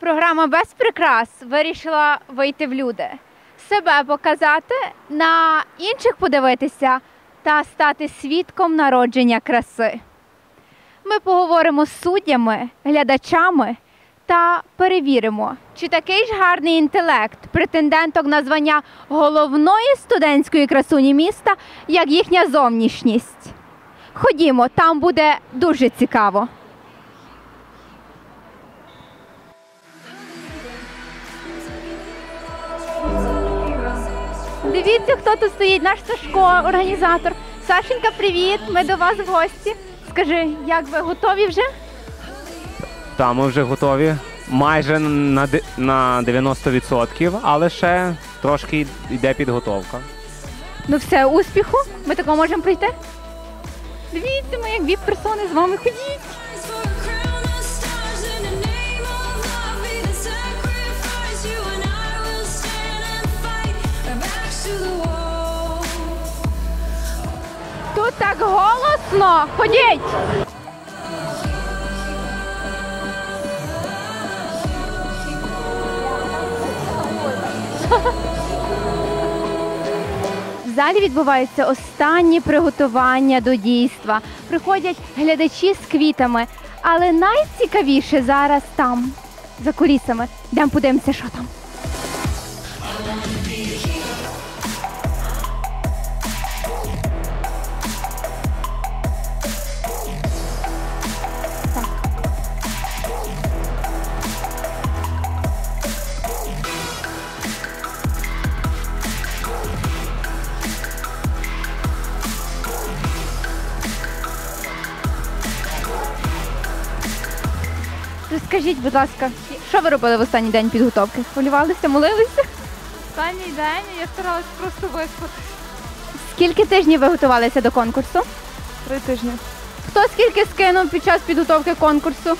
Програма без прикрас вирішила вийти в люди, себе показати, на інших подивитися та стати свідком народження краси. Ми поговоримо з суддями, глядачами та перевіримо, чи такий ж гарний інтелект претенденток на звання головної студентської красуні міста, як їхня зовнішність. Ходімо, там буде дуже цікаво. Дивіться, хто тут стоїть, наш Сашко, організатор. Сашенька, привіт! Ми до вас в гості. Скажи, як ви готові вже? Та ми вже готові. Майже на де- на 90%, але ще трошки йде підготовка. Ну все, успіху. Ми тако можемо прийти. Дивіться, ми як віп персони з вами ходіть. Так голосно. Ходіть. В залі відбуваються останні приготування до дійства. Приходять глядачі з квітами, але найцікавіше зараз там, за кулісами. Йдемо подивимося, що там. Розкажіть, будь ласка, що ви робили в останній день підготовки? Хвилювалися, молилися? Останній день я старалась просто виспати. Скільки тижнів ви готувалися до конкурсу? Три тижні. Хто скільки скинув під час підготовки конкурсу?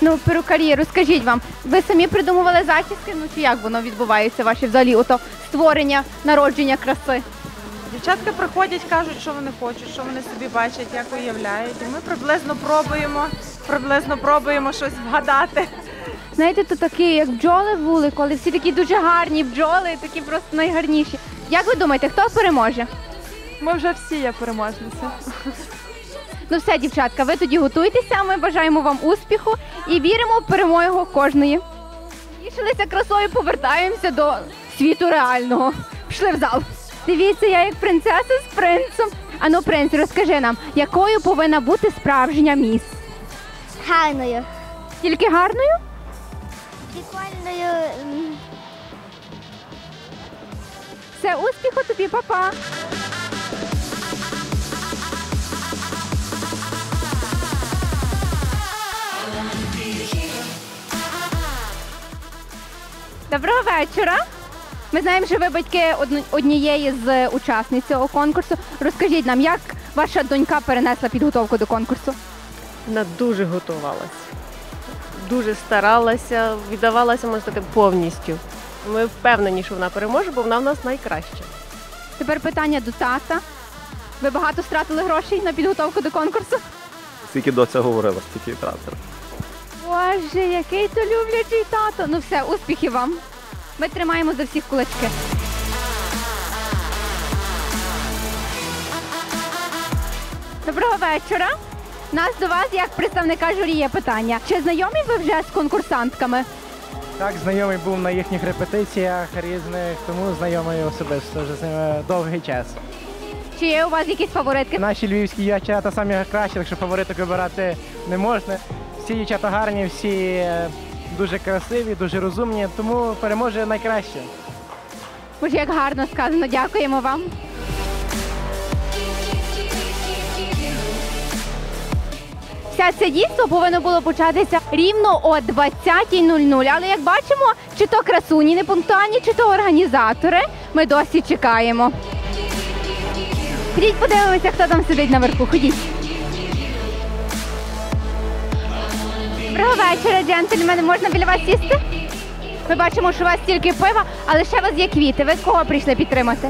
Ну, перукарі, розкажіть вам, ви самі придумували зачіски? Ну чи як воно відбувається, ваше взагалі ото створення, народження краси? Дівчатка приходять, кажуть, що вони хочуть, що вони собі бачать, як уявляють. І ми приблизно пробуємо, приблизно пробуємо щось вгадати. Знаєте, то такі, як бджоли були, коли всі такі дуже гарні бджоли, такі просто найгарніші. Як ви думаєте, хто переможе? Ми вже всі є переможниці. Ну все, дівчатка, ви тоді готуйтеся, ми бажаємо вам успіху і віримо в перемогу кожної. Тішилися красою, повертаємося до світу реального. Пішли в зал. Дивіться, я як принцеса з принцем. Ану, принц, розкажи нам, якою повинна бути справжня міс? Гарною. Тільки гарною? Прикольною. Все, успіху тобі, папа. Доброго вечора. Ми знаємо, що ви батьки однієї з учасниць цього конкурсу. Розкажіть нам, як ваша донька перенесла підготовку до конкурсу? Вона дуже готувалася, дуже старалася, віддавалася, можна сказати, повністю. Ми впевнені, що вона переможе, бо вона в нас найкраща. Тепер питання до тата. Ви багато стратили грошей на підготовку до конкурсу? Скільки до цього говорила, стільки і тратила. Боже, який то люблячий тато. Ну все, успіхів вам. Ми тримаємо за всіх кулачки. Доброго вечора. У Нас до вас, як представника журі, є питання. Чи знайомі ви вже з конкурсантками? Так, знайомий був на їхніх репетиціях різних, тому знайомий особисто вже з ними довгий час. Чи є у вас якісь фаворитки? Наші львівські дівчата самі кращі, так що фавориток вибирати не можна. Всі дівчата гарні, всі дуже красиві, дуже розумні, тому переможе найкраще. Боже, як гарно сказано, дякуємо вам. Вся це дійство повинно було початися рівно о 20.00. Але як бачимо, чи то красуні непунктуальні, чи то організатори, ми досі чекаємо. Ходіть, подивимося, хто там сидить наверху. Ходіть. Доброго вечора, джентльмени. Можна біля вас сісти? Ми бачимо, що у вас тільки пива, але ще у вас є квіти. Ви кого прийшли підтримати?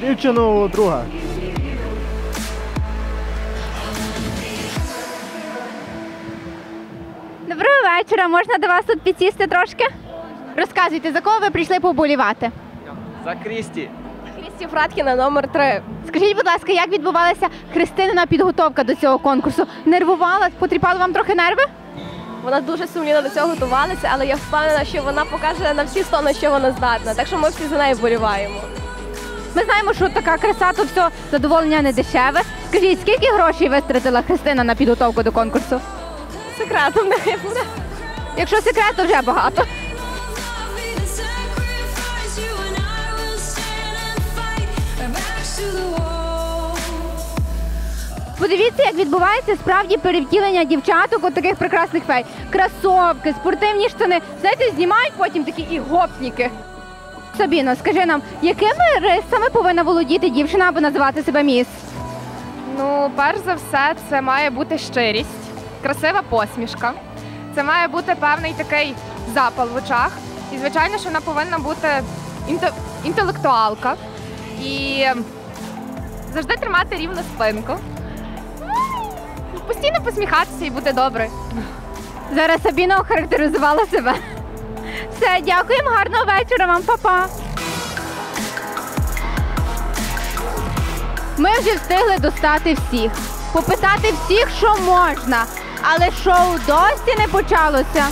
Дівчину друга. Доброго вечора. Можна до вас тут підсісти трошки? Розказуйте, за кого ви прийшли поболівати? За Крісті. Крісті Фраткіна номер 3 Скажіть, будь ласка, як відбувалася Христинина підготовка до цього конкурсу? Нервувала? Потріпали вам трохи нерви? Вона дуже сумлінно до цього готувалася, але я впевнена, що вона покаже на всі сто, що вона здатна. Так що ми всі за нею вболіваємо. Ми знаємо, що така краса, то все задоволення не дешеве. Скажіть, скільки грошей вистратила Христина на підготовку до конкурсу? Секретом нехай буде. Якщо секрет, то вже багато. Подивіться, як відбувається справді перевтілення дівчаток от таких прекрасних фей. Красовки, спортивні штани. Знаєте, знімають потім такі і гопніки. Сабіно, скажи нам, якими рисами повинна володіти дівчина, аби називати себе міс? Ну, перш за все, це має бути щирість, красива посмішка. Це має бути певний такий запал в очах. І, звичайно, що вона повинна бути інтелектуалка і завжди тримати рівну спинку. Постійно посміхатися і бути доброю. Зараз Сабіна охарактеризувала себе. Все, дякуємо, гарного вечора вам, па-па. Ми вже встигли достати всіх, попитати всіх, що можна, але шоу досі не почалося.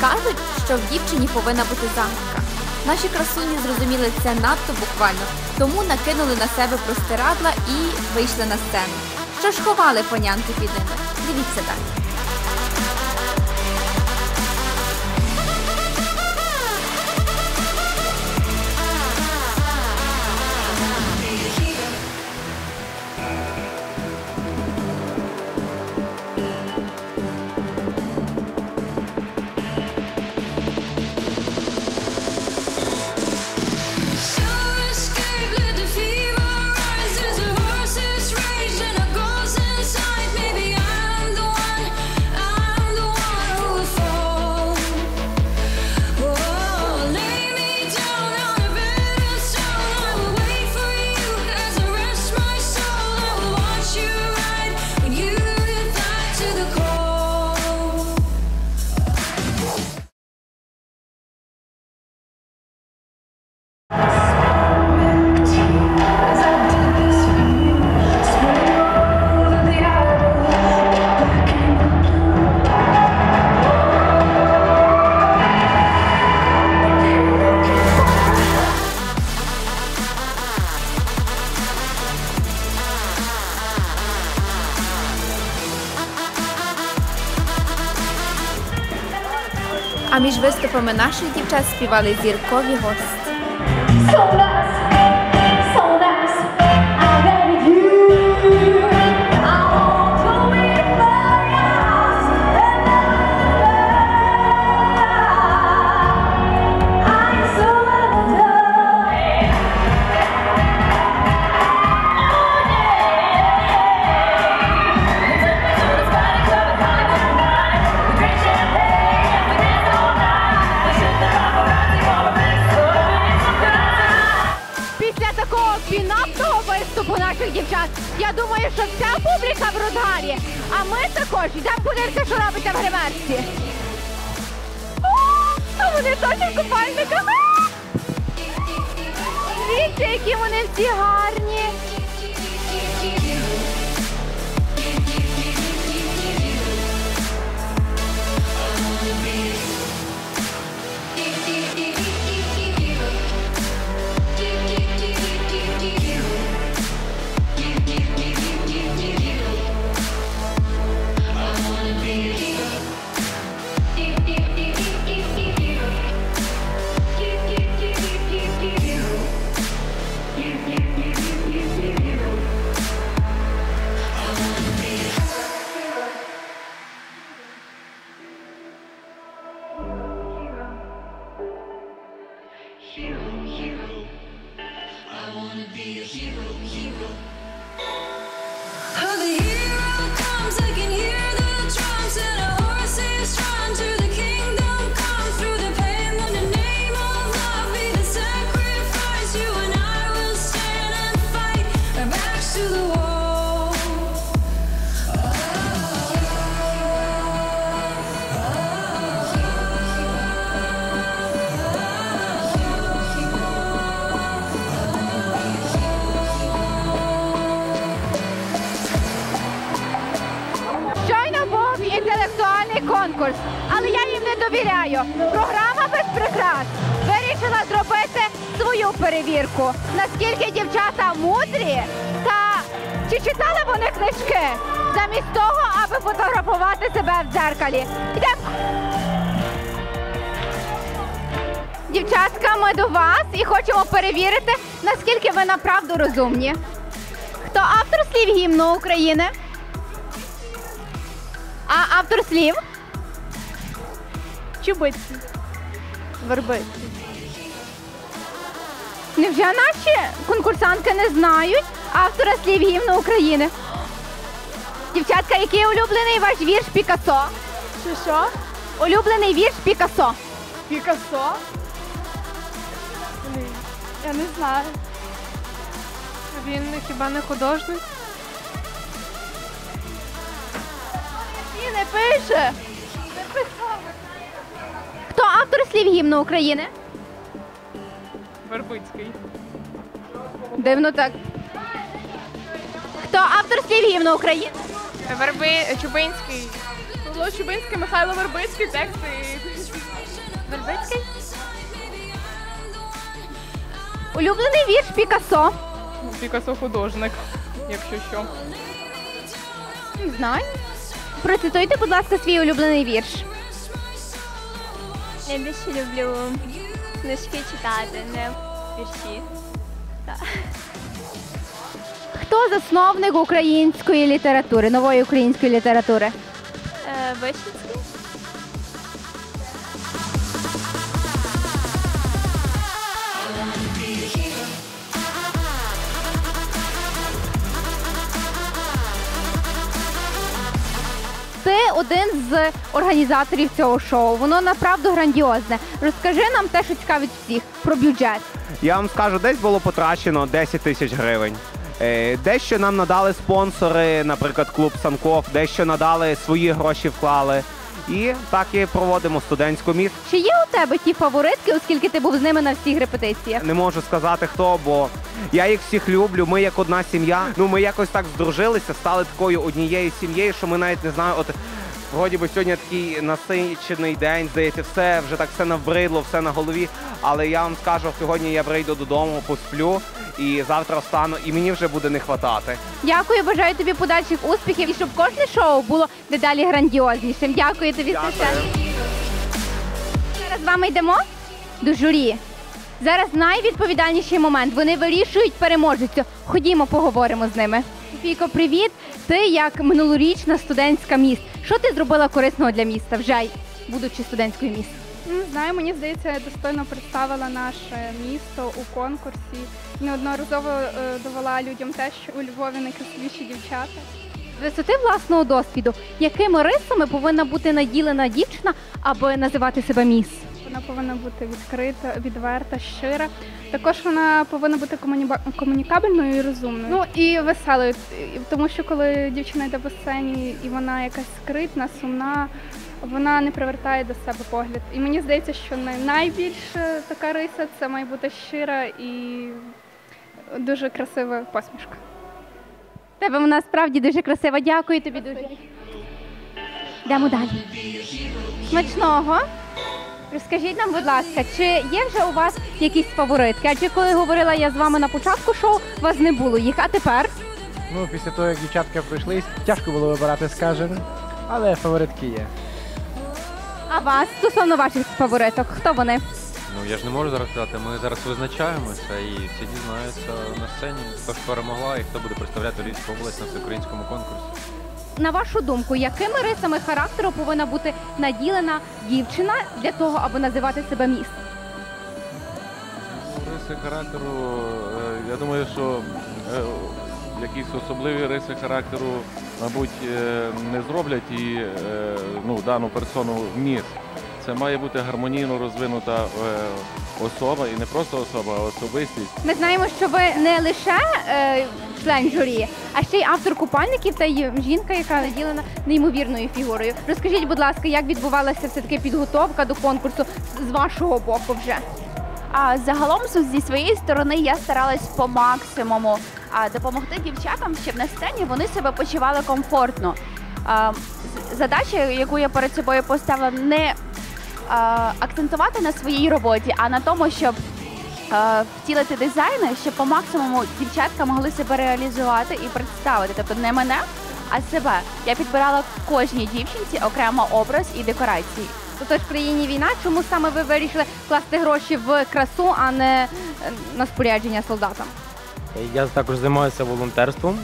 Кажуть, що в дівчині повинна бути загадка. Наші красуні зрозуміли це надто буквально, тому накинули на себе простирадла і вийшли на сцену. Що ж ховали панянки під ними? Дивіться далі. А між виступами наших дівчат співали зіркові гості. Дівчат, я думаю, що вся публіка в розгарі. А ми також йдемо подивитися, що робиться в гримерці. А вони теж в. Дивіться, які вони всі гарні. Наскільки дівчата мудрі та чи читали вони книжки замість того, аби фотографувати себе в дзеркалі. Йдемо. Дівчатка, ми до вас і хочемо перевірити, наскільки ви направду розумні. Хто автор слів гімну України? А автор слів? Чубицький. Вербицький. Невже наші конкурсантки не знають автора слів гімну України? Дівчатка, який улюблений ваш вірш Пікассо? Що що? Улюблений вірш Пікассо. Пікассо? Блін, Я не знаю. Він хіба не художник? І не пише. Хто автор слів гімну України? Вербицький. Дивно так. Хто автор слів гімну України? Верби Чубинський. Павло Чубинський, Михайло Вербицький, тексти. Вербицький? Улюблений вірш Пікассо. Пікасо художник, якщо що. Не знаю. Процитуйте, будь ласка, свій улюблений вірш. Я більше люблю книжки читати, не вірші. Хто засновник української літератури, нової української літератури? Е, один з організаторів цього шоу. Воно направду грандіозне. Розкажи нам те, що цікавить всіх про бюджет. Я вам скажу, десь було потрачено 10 тисяч гривень. Е, Дещо нам надали спонсори, наприклад, клуб Санков, дещо надали свої гроші вклали. І так і проводимо студентську міс. Чи є у тебе ті фаворитки, оскільки ти був з ними на всіх репетиціях? Не можу сказати хто, бо я їх всіх люблю. Ми як одна сім'я. Ну ми якось так здружилися, стали такою однією сім'єю, що ми навіть не знаю, от вроді би сьогодні такий насичений день, здається, все вже так все навбридло, все на голові. Але я вам скажу, сьогодні я прийду додому, посплю і завтра встану, і мені вже буде не хватати. Дякую, бажаю тобі подальших успіхів і щоб кожне шоу було дедалі грандіознішим. Дякую тобі, Дякую. Священ. Зараз з вами йдемо до журі. Зараз найвідповідальніший момент. Вони вирішують переможецю. Ходімо, поговоримо з ними. Фіко, привіт. Ти як минулорічна студентська міст. Що ти зробила корисного для міста, вже будучи студентською міст? Не знаю, мені здається, я достойно представила наше місто у конкурсі. Неодноразово е, довела людям те, що у Львові найкрасивіші дівчата. З висоти власного досвіду, якими рисами повинна бути наділена дівчина, аби називати себе міс? Вона повинна бути відкрита, відверта, щира. Також вона повинна бути комунікабельною і розумною. Ну і веселою, тому що коли дівчина йде по сцені і вона якась скритна, сумна, вона не привертає до себе погляд. І мені здається, що най- найбільш е, така риса це має бути щира і дуже красива посмішка. Тебе вона справді дуже красива. Дякую тобі дуже. Йдемо далі. Смачного. Розкажіть нам, будь ласка, чи є вже у вас якісь фаворитки? Адже коли говорила я з вами на початку шоу, у вас не було їх, а тепер? Ну, після того, як дівчатка пройшлись, тяжко було вибирати, скажемо, але фаворитки є. А вас стосовно ваших фавориток, хто вони? Ну я ж не можу зараз сказати. Ми зараз визначаємося і всі дізнаються на сцені, хто ж перемогла і хто буде представляти Львівську область на всеукраїнському конкурсі. На вашу думку, якими рисами характеру повинна бути наділена дівчина для того, аби називати себе міс? Ну, Риси характеру, е, я думаю, що е, якісь особливі риси характеру, мабуть, е, не зроблять і ну, дану персону в міс. Це має бути гармонійно розвинута е, особа, і не просто особа, а особистість. Ми знаємо, що ви не лише е, член журі, а ще й автор купальників та й жінка, яка наділена неймовірною фігурою. Розкажіть, будь ласка, як відбувалася все таки підготовка до конкурсу з- вашого боку вже? А загалом зі своєї сторони я старалась по максимуму а, допомогти дівчатам, щоб на сцені вони себе почували комфортно. а, задача, яку я перед собою поставила, не акцентувати на своїй роботі, а на тому, щоб втілити дизайни, щоб по максимуму дівчатка могли себе реалізувати і представити. Тобто не мене, а себе. Я підбирала кожній дівчинці окремо образ і декорації. Тож в країні війна, чому саме ви вирішили класти гроші в красу, а не е, на спорядження солдатам? Я також займаюся волонтерством.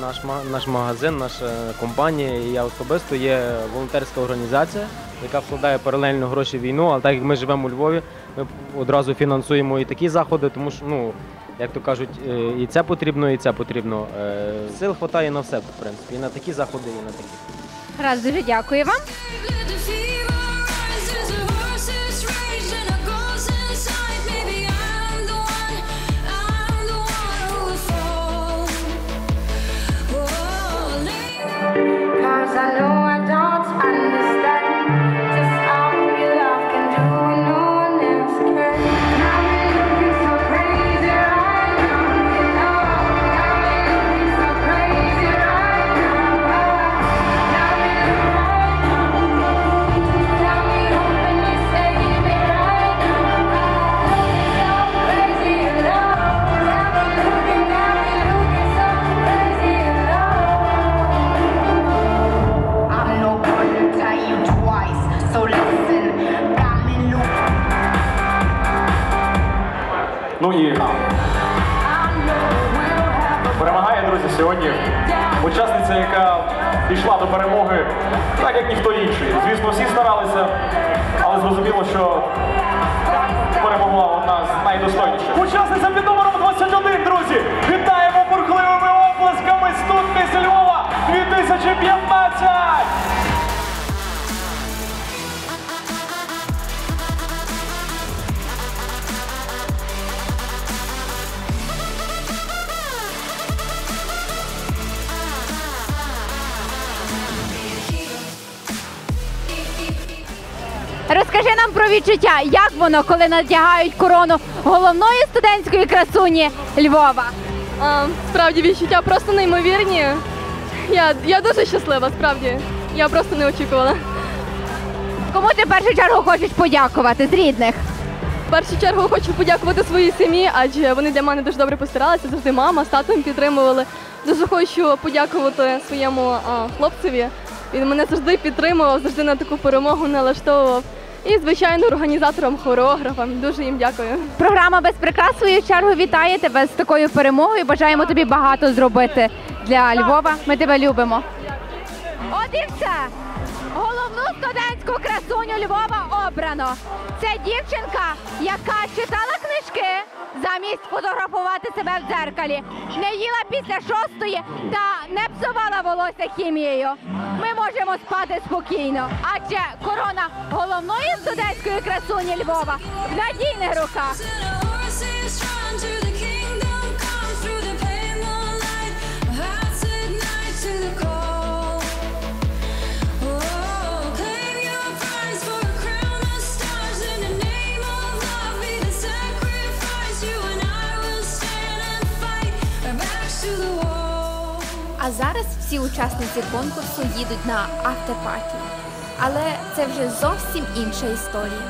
Наш, наш магазин, наша компанія і я особисто є волонтерська організація, яка вкладає паралельно гроші в війну. Але так як ми живемо у Львові, ми одразу фінансуємо і такі заходи, тому що, ну, як то кажуть, е, і це потрібно, і це потрібно. Е, Сил вистачає на все, в принципі, і на такі заходи, і на такі. Раз дуже дякую вам. Horse's пішла до перемоги так, як ніхто інший. Звісно, всі старалися, але зрозуміло, що перемогла одна з найдостойніших. Учасниця під номером 21, друзі! Вітаємо бурхливими оплесками студниці Львова 2015! Розкажи нам про відчуття, як воно, коли надягають корону головної студентської красуні Львова. А, справді відчуття просто неймовірні. Я, я дуже щаслива, справді. Я просто не очікувала. Кому ти в першу чергу хочеш подякувати з рідних? В першу чергу хочу подякувати своїй сім'ї, адже вони для мене дуже добре постаралися. Завжди мама з татом підтримували. Дуже хочу подякувати своєму а, хлопцеві. Він мене завжди підтримував, завжди на таку перемогу налаштовував. І, звичайно, організаторам, хореографам. Дуже їм дякую. Програма без прикрас свою чергу вітає тебе з такою перемогою. Бажаємо тобі багато зробити для Львова. Ми тебе любимо. От і все. Головну студентську красуню Львова обрано. Це дівчинка, яка читала книжки замість фотографувати себе в дзеркалі, не їла після шостої та не псувала волосся хімією. Ми можемо спати спокійно, адже корона головної студентської красуні Львова в надійних руках. Зараз всі учасниці конкурсу їдуть на автопаті. Але це вже зовсім інша історія.